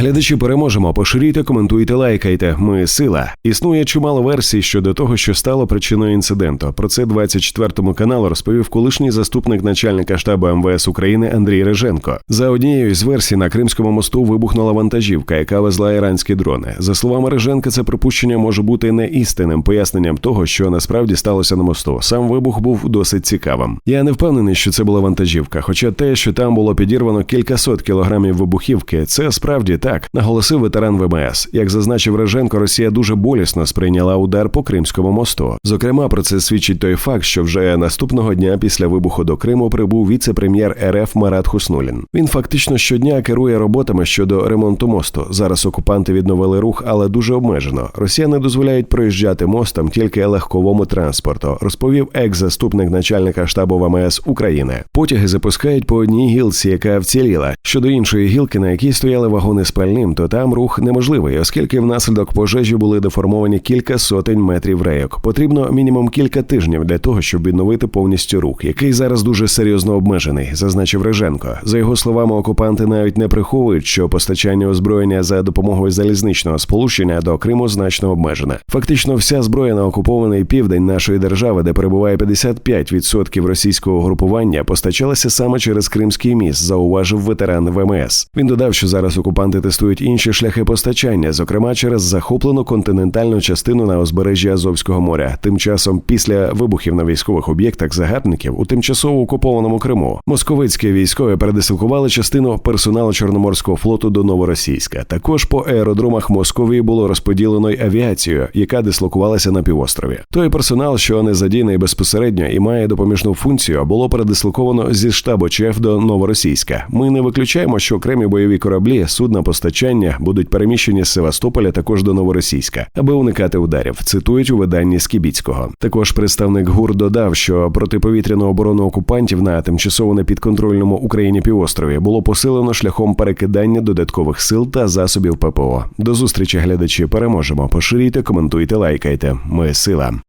Глядачі переможемо. Поширюйте, коментуйте, лайкайте. Ми сила. Існує чимало версій щодо того, що стало причиною інциденту. Про це 24 каналу розповів колишній заступник начальника штабу МВС України Андрій Реженко. За однією з версій на Кримському мосту вибухнула вантажівка, яка везла іранські дрони. За словами Реженка, це припущення може бути не істинним поясненням того, що насправді сталося на мосту. Сам вибух був досить цікавим. Я не впевнений, що це була вантажівка. Хоча те, що там було підірвано кількасот кілограмів вибухівки, це справді так, наголосив ветеран ВМС. Як зазначив Реженко, Росія дуже болісно сприйняла удар по Кримському мосту. Зокрема, про це свідчить той факт, що вже наступного дня після вибуху до Криму прибув віце-прем'єр РФ Марат Хуснулін. Він фактично щодня керує роботами щодо ремонту мосту. Зараз окупанти відновили рух, але дуже обмежено. Росіяни дозволяють проїжджати мостом тільки легковому транспорту, розповів екс-заступник начальника штабу ВМС України. Потяги запускають по одній гілці, яка вціліла. Щодо іншої гілки, на якій стояли вагони з пальним, то там рух неможливий, оскільки внаслідок пожежі були деформовані кілька сотень метрів рейок. Потрібно мінімум кілька тижнів для того, щоб відновити повністю рух, який зараз дуже серйозно обмежений, зазначив Реженко. За його словами, окупанти навіть не приховують, що постачання озброєння за допомогою залізничного сполучення до Криму значно обмежене. Фактично, вся зброя на окупований південь нашої держави, де перебуває 55% російського групування, постачалася саме через Кримський міст, зауважив ветеран ВМС. Він додав, що зараз окупанти тестують інші шляхи постачання, зокрема через захоплену континентальну частину на узбережжі Азовського моря. Тим часом, після вибухів на військових об'єктах загарбників у тимчасово окупованому Криму, московицькі військові передислокували частину персоналу Чорноморського флоту до Новоросійська. Також по аеродромах Московії було розподілено й авіацію, яка дислокувалася на півострові. Той персонал, що не задійний безпосередньо і має допоміжну функцію, було передислоковано зі штабу ЧЕФ до Новоросійська. Ми не виключаємо, що окремі бойові кораблі, судна постачання будуть переміщені з Севастополя також до Новоросійська, аби уникати ударів. Цитують у виданні Скібіцького. Також представник ГУР додав, що протиповітряну оборону окупантів на тимчасово непідконтрольному Україні півострові було посилено шляхом перекидання додаткових сил та засобів ППО. До зустрічі, глядачі. Переможемо. Поширюйте, коментуйте, лайкайте. Ми сила.